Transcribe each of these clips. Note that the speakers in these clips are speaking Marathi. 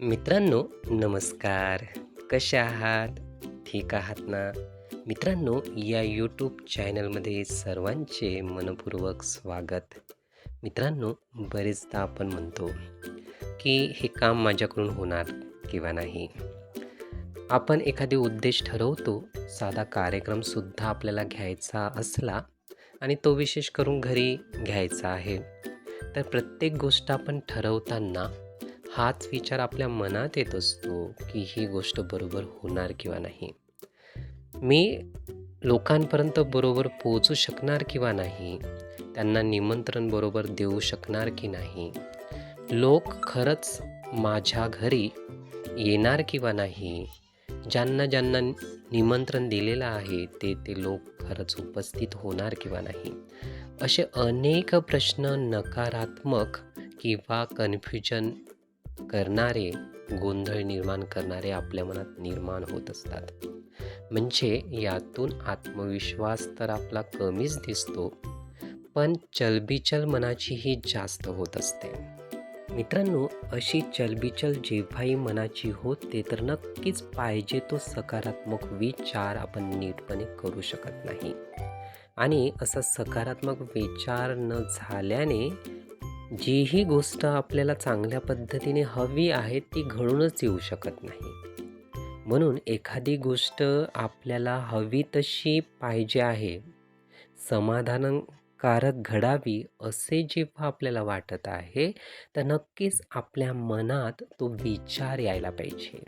मित्रांनो नमस्कार. कसे आहात? ठीक आहात ना? मित्रांनो या यूट्यूब चॅनलमध्ये सर्वांचे मनपूर्वक स्वागत. मित्रांनो बरेचदा आपण म्हणतो की हे काम माझ्याकडून होणार किंवा नाही. आपण एखादी उद्देश ठरवतो साधा कार्यक्रमसुद्धा आपल्याला घ्यायचा असला आणि तो विशेष करून घरी घ्यायचा आहे. तर प्रत्येक गोष्ट आपण ठरवताना हाच विचार आपल्या मनात येत असतो की ही गोष्ट बरोबर होणार किंवा नाही. मी लोकांपर्यंत बरोबर पोहोचू शकणार किंवा नाही त्यांना निमंत्रण बरोबर देऊ शकणार की नाही लोक खरंच माझ्या घरी येणार किंवा नाही ज्यांना ज्यांना निमंत्रण दिलेलं आहे ते ते लोक खरंच उपस्थित होणार किंवा नाही असे अनेक प्रश्न नकारात्मक किंवा कन्फ्युजन करणारे गोंधळ निर्माण करणारे आपल्या मनात निर्माण होत असतात. म्हणजे यातून आत्मविश्वास तर आपला कमीच दिसतो पण चलबिचल मनाचीही जास्त होत असते. मित्रांनो अशी चलबिचल जेव्हाही मनाची होते तर नक्कीच पाहिजे तो सकारात्मक विचार आपण नीटपणे करू शकत नाही. आणि असा सकारात्मक विचार न झाल्याने जीही गोष्ट आपल्याला चांगल्या पद्धतीने हवी आहे ती घडूनच येऊ शकत नाही. म्हणून एखादी गोष्ट आपल्याला हवी तशी पाहिजे आहे समाधानकारक घडावी असे जेव्हा आपल्याला वाटत आहे तर नक्कीच आपल्या मनात तो विचार यायला पाहिजे.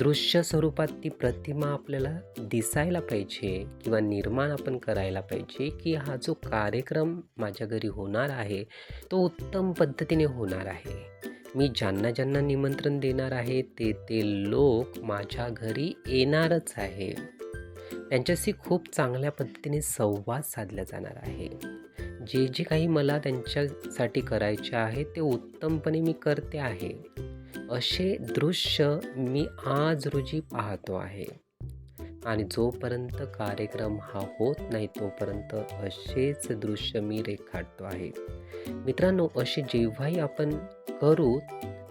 दृश्य स्वरूपात ती प्रतिमा आपल्याला दिसायला पाहिजे किंवा निर्माण आपण करायला पाहिजे की हा जो कार्यक्रम माझ्या घरी होणार आहे तो उत्तम पद्धतीने होणार आहे. मी ज्यांना ज्यांना निमंत्रण देणार आहे ते ते लोक माझ्या घरी येणारच आहे. त्यांच्याशी खूप चांगल्या पद्धतीने संवाद साधला जाणार आहे. जे जे काही मला त्यांच्यासाठी करायचे आहे ते उत्तमपणे मी करते आहे. असे दृश्य मी आज रोजी पाहतो आहे. आणि जोपर्यंत कार्यक्रम हा होत नाही तोपर्यंत असेच दृश्य मी रेखाटतो आहे. मित्रांनो असे जेव्हाही आपण करू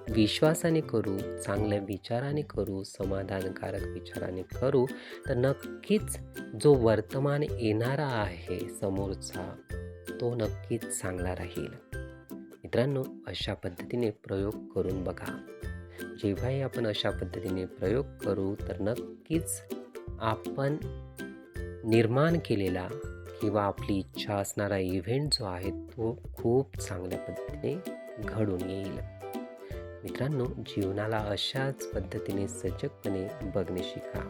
विश्वासाने करू चांगल्या विचाराने करू समाधानकारक विचाराने करू तर नक्कीच जो वर्तमान येणारा आहे समोरचा तो नक्कीच चांगला राहील. मित्रांनो अशा पद्धतीने प्रयोग करून बघा. जेव्हाही आपण अशा पद्धतीने प्रयोग करू तर नक्कीच आपण निर्माण केलेला किंवा आपली इच्छा असणारा इव्हेंट जो आहे तो खूप चांगल्या पद्धतीने घडून येईल. मित्रांनो जीवनाला अशाच पद्धतीने सजगपणे बघणे शिका.